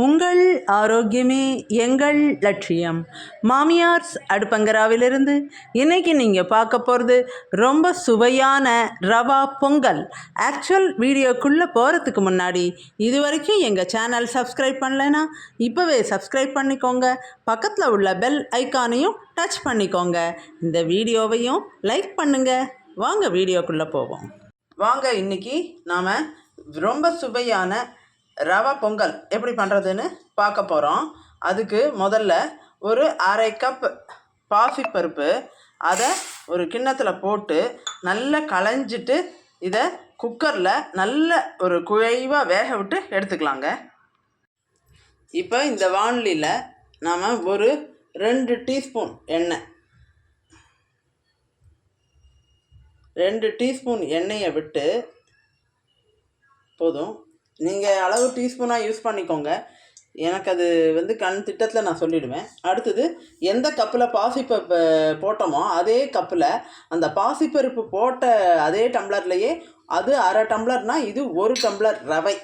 உங்கள் ஆரோக்கியமே எங்கள் லட்சியம். மாமியார்ஸ் அடுப்பங்கராவிலிருந்து இன்றைக்கி நீங்கள் பார்க்க போகிறது ரொம்ப சுவையான ரவா பொங்கல். ஆக்சுவல் வீடியோக்குள்ளே போகிறதுக்கு முன்னாடி இது வரைக்கும் எங்கள் சேனல் சப்ஸ்கிரைப் பண்ணலைன்னா இப்போவே சப்ஸ்கிரைப் பண்ணிக்கோங்க. பக்கத்தில் உள்ள பெல் ஐக்கானையும் டச் பண்ணிக்கோங்க. இந்த வீடியோவையும் லைக் பண்ணுங்கள் வாங்க வீடியோக்குள்ளே போவோம். வாங்க இன்னைக்கு நாம் ரொம்ப சுவையான ரவா பொங்கல் எப்படி பண்ணுறதுன்னு பார்க்க போகிறோம் அதுக்கு முதல்ல ஒரு அரை கப் பாசிப்பருப்பு அதை ஒரு கிண்ணத்தில் போட்டு நல்லா களைஞ்சிட்டு இதை குக்கரில் நல்ல ஒரு குழைவாக வேக விட்டு எடுத்துக்கலாங்க. இப்போ இந்த வானொலியில் நாம் ஒரு ரெண்டு டீஸ்பூன் எண்ணெய் ரெண்டு டீஸ்பூன் எண்ணெயை விட்டு போதும். நீங்கள் அளவு டீஸ்பூனாக யூஸ் பண்ணிக்கோங்க. எனக்கு அது வந்து கண் திட்டத்தில் நான் சொல்லிவிடுவேன் அடுத்தது எந்த கப்பில் பாசிப்பருப்பு போட்டோமோ அதே கப்பில் அந்த பாசிப்பருப்பு போட்ட அதே டம்ளர்லேயே அது அரை டம்ளர்னால் இது ஒரு டம்ளர் ரவை.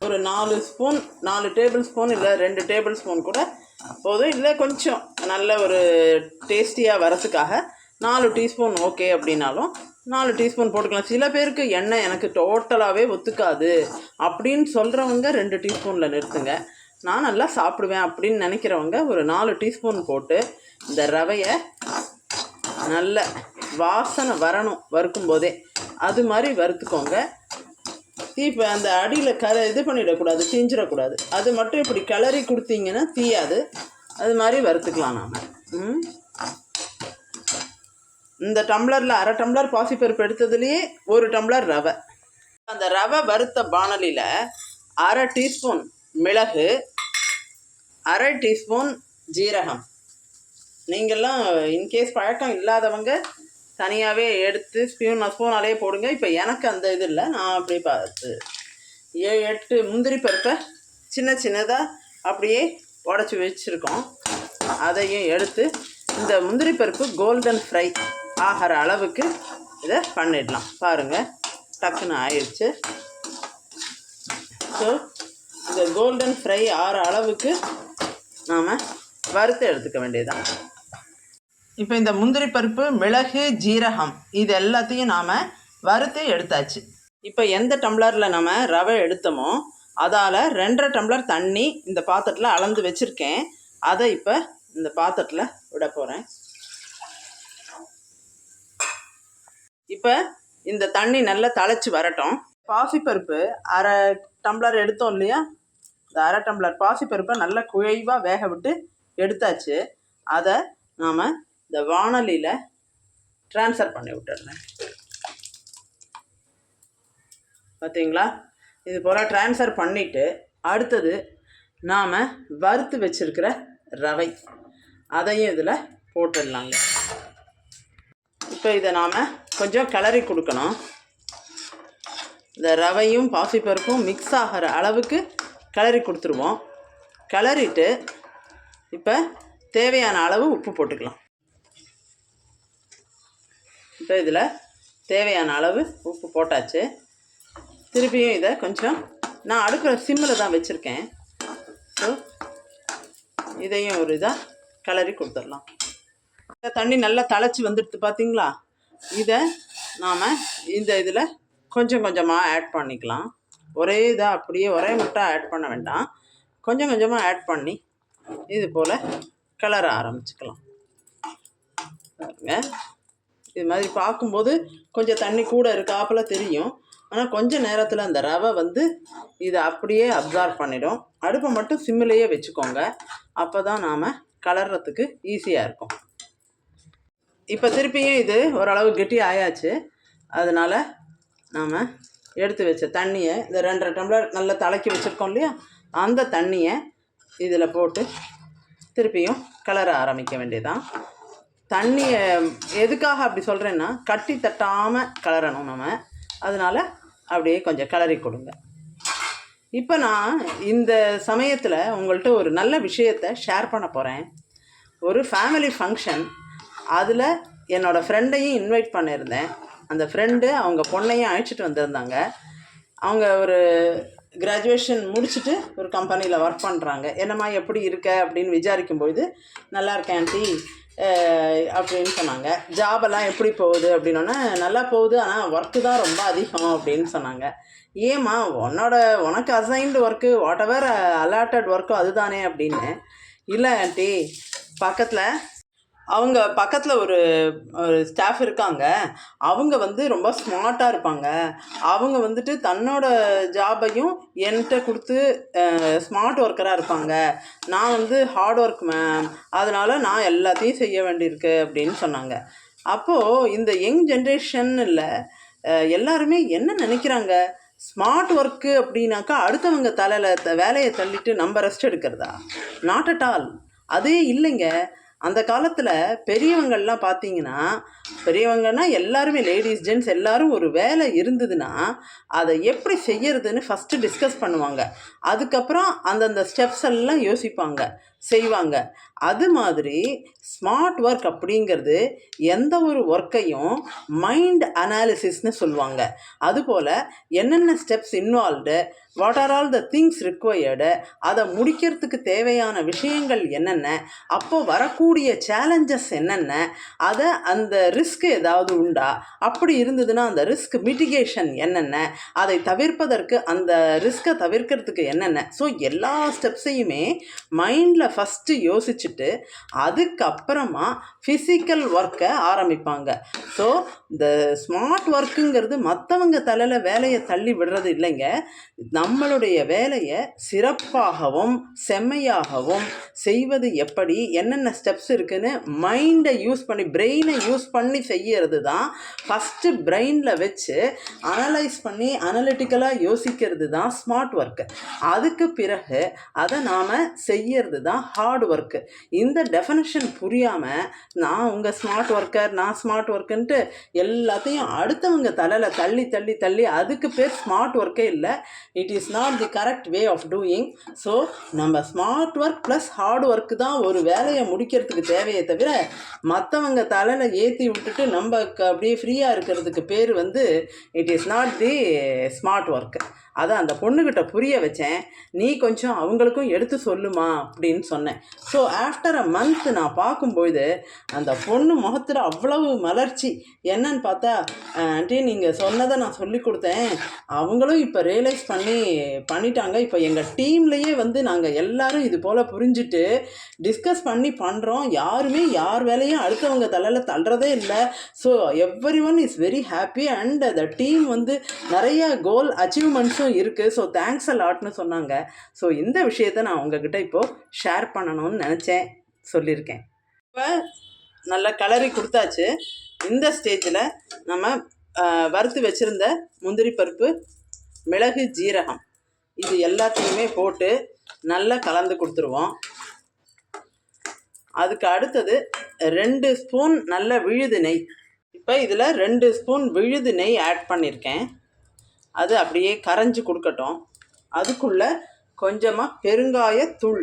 ஒரு நாலு ஸ்பூன் நாலு டேபிள் ஸ்பூன் இல்லை ரெண்டு டேபிள் ஸ்பூன் கூட போதும். இல்லை கொஞ்சம் நல்ல ஒரு டேஸ்டியாக வரத்துக்காக நாலு டீஸ்பூன் ஓகே அப்படின்னாலும் நாலு டீஸ்பூன் போட்டுக்கலாம். சில பேருக்கு எண்ணெய் எனக்கு டோட்டலாகவே ஒத்துக்காது. அப்படின்னு சொல்கிறவங்க ரெண்டு டீஸ்பூனில் நிறுத்துங்க. நான் நல்லா சாப்பிடுவேன் அப்படின்னு நினைக்கிறவங்க ஒரு நாலு டீஸ்பூன் போட்டு இந்த ரவையை நல்ல வாசனை வரணும் வறுக்கும் போதே. அது மாதிரி வறுத்துக்கோங்க. தீப்ப அந்த அடியில் க இது பண்ணிடக்கூடாது தீஞ்சிடக்கூடாது. அது மட்டும் இப்படி கிளறி கொடுத்தீங்கன்னா தீயாது. அது மாதிரி வறுத்துக்கலாம் நாம். ம்? இந்த டம்ளரில் அரை டம்ளர் பாசிப்பருப்பு எடுத்ததுலேயே ஒரு டம்ளர் ரவை. அந்த ரவை வறுத்த பானலியில் அரை டீஸ்பூன் மிளகு அரை டீஸ்பூன் ஜீரகம். நீங்கள்லாம் இன்கேஸ் பழக்கம் இல்லாதவங்க தனியாகவே எடுத்து ஸ்பூன் ஸ்பூனாலே போடுங்க. இப்போ எனக்கு அந்த இது இல்லை. நான் அப்படி பார்த்து ஏழு எட்டு முந்திரி பருப்பை சின்ன சின்னதாக அப்படியே உடச்சி வச்சுருக்கோம். அதையும் எடுத்து இந்த முந்திரி பருப்பு கோல்டன் ஃப்ரை ஆகிற அளவுக்கு இதை பண்ணிடலாம். பாருங்கள் டக்குன்னு ஆயிடுச்சு. ஸோ இந்த கோல்டன் ஃப்ரை ஆகிற அளவுக்கு நாம் வறுத்து எடுத்துக்க வேண்டியதுதான். இப்போ இந்த முந்திரி பருப்பு மிளகு ஜீரகம் இது எல்லாத்தையும் நாம் வறுத்து எடுத்தாச்சு. இப்போ எந்த டம்ளரில் நம்ம ரவை எடுத்தோமோ அதால் ரெண்டரை டம்ளர் தண்ணி இந்த பாத்திரத்தில் அளந்து வச்சுருக்கேன். அதை இப்போ இந்த பாத்திரத்தில் விட போகிறேன் இப்போ இந்த தண்ணி நல்லா தழைச்சி வரட்டும். பாசிப்பருப்பு அரை டம்ளர் எடுத்தோம் இல்லையா? இந்த அரை டம்ளர் பாசிப்பருப்பை நல்லா குழைவாக வேக விட்டு எடுத்தாச்சு. அதை நாம் இந்த வானலியில் ட்ரான்ஸ்ஃபர் பண்ணி விட்டுறேன் பார்த்தீங்களா இது போல் ட்ரான்ஸ்ஃபர் பண்ணிவிட்டு அடுத்தது நாம் வறுத்து வச்சுருக்கிற ரவை. அதையும் இதில் போட்டுடலாங்க. இப்போ இதை நாம் கொஞ்சம் கிளறி கொடுக்கணும். இந்த ரவையும் பாசிப்பருப்பும் மிக்ஸ் ஆகிற அளவுக்கு கிளறி கொடுத்துருவோம். கிளறிட்டு இப்போ தேவையான அளவு உப்பு போட்டுக்கலாம். இப்போ இதில் தேவையான அளவு உப்பு போட்டாச்சு. திருப்பியும் இதை கொஞ்சம் நான் அடுக்கிற சிம்மில் தான் வச்சுருக்கேன். ஸோ இதையும் ஒரு இதாக கிளறி கொடுத்துடலாம். இந்த தண்ணி நல்லா தழைச்சி வந்துடுது பார்த்தீங்களா இதை நாம் இந்த இதில் கொஞ்சம் கொஞ்சமாக ஆட் பண்ணிக்கலாம். ஒரே இதாக அப்படியே ஒரே முட்டை ஆட் பண்ண வேண்டாம். கொஞ்சம் கொஞ்சமாக ஆட் பண்ணி இது போல் கிளற ஆரம்பிச்சுக்கலாம். பாருங்க. இது மாதிரி பார்க்கும்போது கொஞ்சம் தண்ணி கூட இருக்காப்பில் தெரியும். ஆனால் கொஞ்சம் நேரத்தில் அந்த ரவை வந்து இதை அப்படியே அப்சார்வ் பண்ணிடும். அடுப்பை மட்டும் சிம்மிலேயே வச்சுக்கோங்க. அப்போ தான் நாம் கலர்றதுக்கு ஈஸியாக இருக்கும். இப்போ திருப்பியும் இது ஓரளவு கெட்டி ஆயாச்சு. அதனால் நாம் எடுத்து வச்ச தண்ணியை இந்த ரெண்டரை டம்ளர் நல்லா தலைக்கி வச்சுருக்கோம் இல்லையா? அந்த தண்ணியை இதில் போட்டு திருப்பியும் கிளற ஆரம்பிக்க வேண்டியதான் தண்ணியை எதுக்காக அப்படி சொல்கிறேன்னா கட்டி தட்டாமல் கிளறணும் நம்ம அதனால் அப்படியே கொஞ்சம் கிளறி கொடுங்க. இப்போ நான் இந்த சமயத்தில் உங்கள்கிட்ட ஒரு நல்ல விஷயத்தை ஷேர் பண்ண போகிறேன் ஒரு ஃபேமிலி ஃபங்க்ஷன் அதில் என்னோடய ஃப்ரெண்டையும் இன்வைட் பண்ணியிருந்தேன் அந்த ஃப்ரெண்டு அவங்க பொண்ணையும் அழைச்சிட்டு வந்திருந்தாங்க. அவங்க ஒரு கிராஜுவேஷன் முடிச்சுட்டு ஒரு கம்பெனியில் ஒர்க் பண்ணுறாங்க என்னம்மா எப்படி இருக்க? அப்படின்னு விசாரிக்கும்பொழுது நல்லா இருக்கேன் ஆண்டி அப்படின்னு சொன்னாங்க. ஜாபெல்லாம் எப்படி போகுது? அப்படின்னோடனே நல்லா போகுது ஆனால் ஒர்க்கு தான் ரொம்ப அதிகம் அப்படின்னு சொன்னாங்க. ஏம்மா உன்னோட உனக்கு assigned work whatever allotted ஒர்க்கோ அதுதானே? அப்படின்னு. இல்லை ஆண்டி பக்கத்தில் அவங்க பக்கத்தில் ஒரு ஒரு ஸ்டாஃப் இருக்காங்க. அவங்க வந்து ரொம்ப ஸ்மார்ட்டாக இருப்பாங்க. அவங்க வந்துட்டு தன்னோட ஜாபையும் என்கிட்ட கொடுத்து ஸ்மார்ட் ஒர்க்கராக இருப்பாங்க. நான் வந்து ஹார்ட் ஒர்க் மேம் அதனால் நான் எல்லாத்தையும் செய்ய வேண்டியிருக்கு அப்படின்னு சொன்னாங்க. அப்போது இந்த யங் ஜென்ரேஷன் இல்லை எல்லாருமே என்ன நினைக்கிறாங்க? ஸ்மார்ட் ஒர்க்கு அப்படின்னாக்கா அடுத்தவங்க தலையில் த வேலையை தள்ளிட்டு நம்ம ரெஸ்ட் எடுக்கிறதா? நாட் அட் ஆல் அதே இல்லைங்க. அந்த காலத்தில் பெரியவங்கள்லாம் பார்த்தீங்கன்னா பெரியவங்கன்னா எல்லாருமே லேடிஸ் ஜென்ட்ஸ் எல்லாரும் ஒரு வேலை இருந்ததுன்னா அதை எப்படி செய்யறதுன்னு ஃபஸ்ட்டு டிஸ்கஸ் பண்ணுவாங்க. அதுக்கப்புறம் அந்தந்த ஸ்டெப்ஸ் எல்லாம் யோசிப்பாங்க. செய்வாங்க. அது மாதிரி ஸ்மார்ட் ஒர்க் அப்படிங்கிறது எந்த ஒரு ஒர்க்கையும் மைண்ட் அனாலிசிஸ்னு சொல்லுவாங்க. அதுபோல் என்னென்ன steps involved what are all the things required அதை முடிக்கிறதுக்கு தேவையான விஷயங்கள் என்னென்ன அப்போ வரக்கூடிய சேலஞ்சஸ் என்னென்ன அதை அந்த ரிஸ்க் ஏதாவது உண்டா? அப்படி இருந்ததுன்னா அந்த ரிஸ்க் மிட்டிகேஷன் என்னென்ன அதை தவிர்ப்பதற்கு அந்த ரிஸ்க்கை தவிர்க்கிறதுக்கு என்னென்ன? ஸோ எல்லா ஸ்டெப்ஸையுமே மைண்டில் ஃபஸ்ட்டு யோசிச்சுட்டு அதுக்கப்புறமா ஃபிசிக்கல் ஒர்க்கை ஆரம்பிப்பாங்க. ஸோ இந்த ஸ்மார்ட் ஒர்க்குங்கிறது மற்றவங்க தலையில் வேலையை தள்ளி விடுறது இல்லைங்க. நம்மளுடைய வேலையை சிறப்பாகவும் செம்மையாகவும் செய்வது எப்படி என்னென்ன ஸ்டெப்ஸ் இருக்குதுன்னு மைண்டை யூஸ் பண்ணி பிரெயினை யூஸ் பண்ணி செய்யறது தான் ஃபஸ்ட்டு பிரெயினில் வச்சு அனலைஸ் பண்ணி அனலிட்டிக்கலாக யோசிக்கிறது தான் ஸ்மார்ட் ஒர்க்கு அதுக்கு பிறகு அதை நாம் செய்யறது தான் ஹார்ட் ஒர்க்கு இந்த டெஃபனேஷன் புரியாமல் நான் உங்கள் ஸ்மார்ட் ஒர்க்கர் நான் ஸ்மார்ட் ஒர்க்குன்ட்டு எல்லாத்தையும் அடுத்தவங்க தலையில் தள்ளி தள்ளி தள்ளி அதுக்கு பேர் ஸ்மார்ட் ஒர்க்கே இல்லை. It is not the correct way of doing so நம்ம smart work plus hard work தான் ஒரு வேலையை முடிக்கிறதுக்கு தேவையே தவிர மற்றவங்க தலையில் ஏற்றி விட்டுட்டு நம்ம அப்படியே ஃப்ரீயாக இருக்கிறதுக்கு பேர் வந்து it is not the smart work அதை அந்த பொண்ணுக்கிட்ட புரிய வச்சேன். நீ கொஞ்சம் அவங்களுக்கும் எடுத்து சொல்லுமா அப்படின்னு சொன்னேன். ஸோ ஆஃப்டர் அ மந்த் நான் பார்க்கும்பொழுது அந்த பொண்ணு முகத்தில் அவ்வளவு மலர்ச்சி. என்னன்னு பார்த்தா ஆண்டி நீங்கள் சொன்னதை நான் சொல்லி கொடுத்தேன். அவங்களும் இப்போ ரியலைஸ் பண்ணி பண்ணிட்டாங்க. இப்போ எங்கள் டீம்லேயே வந்து நாங்கள் எல்லாரும் இது போல் புரிஞ்சுட்டு டிஸ்கஸ் பண்ணி பண்ணுறோம் யாருமே யார் வேலையும் அடுத்தவங்க தலையில் தள்ளுறதே இல்லை. So every one is very happy and the team வந்து நிறைய கோல் அச்சீவ்மெண்ட்ஸும் இருக்குது ஸோ தேங்க்ஸ் அ லாட்னு சொன்னாங்க. ஸோ இந்த விஷயத்த நான் உங்ககிட்ட இப்போது ஷேர் பண்ணணும்னு நினச்சேன் சொல்லியிருக்கேன். இப்போ நல்லா கலரி கொடுத்தாச்சு. இந்த ஸ்டேஜில் நம்ம வறுத்து வச்சுருந்த முந்திரி பருப்பு மிளகு ஜீரகம் இது எல்லாத்தையுமே போட்டு நல்லா கலந்து கொடுத்துருவோம். அதுக்கு அடுத்தது ரெண்டு ஸ்பூன் நல்ல விழுது நெய். இப்போ இதில் ரெண்டு ஸ்பூன் விழுது நெய் ஆட் பண்ணியிருக்கேன் அது அப்படியே கரைஞ்சி கொடுக்கட்டும். அதுக்குள்ள கொஞ்சமாக பெருங்காயத்தூள்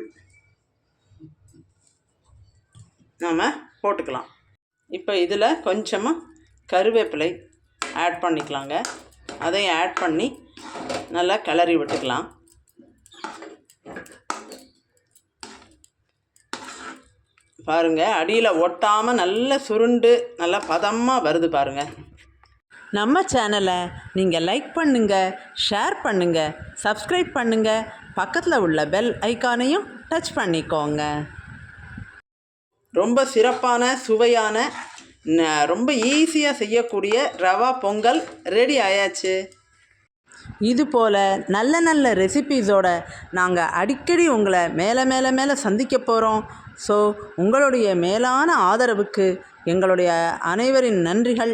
நாம் போட்டுக்கலாம். இப்போ இதில் கொஞ்சமாக கருவேப்பிலை ஆட் பண்ணிக்கலாங்க. அதையும் ஆட் பண்ணி நல்லா கிளறி விட்டுக்கலாம். பாருங்க அடியில் ஒட்டாமல் நல்ல சுருண்டு நல்லா பதமாக வருது பாருங்கள் நம்ம சேனலை நீங்கள் லைக் பண்ணுங்கள் ஷேர் பண்ணுங்கள் சப்ஸ்கிரைப் பண்ணுங்கள் பக்கத்தில் உள்ள பெல் ஐக்கானையும் டச் பண்ணிக்கோங்க. ரொம்ப சிறப்பான சுவையான ரொம்ப ஈஸியாக செய்யக்கூடிய ரவா பொங்கல் ரெடி ஆயாச்சு. இது போல் நல்ல நல்ல ரெசிபீஸோட நாங்கள் அடிக்கடி உங்களை மேலே மேலே மேலே சந்திக்க போகிறோம் ஸோ உங்களுடைய மேலான ஆதரவுக்கு எங்களுடைய அனைவரின் நன்றிகள்.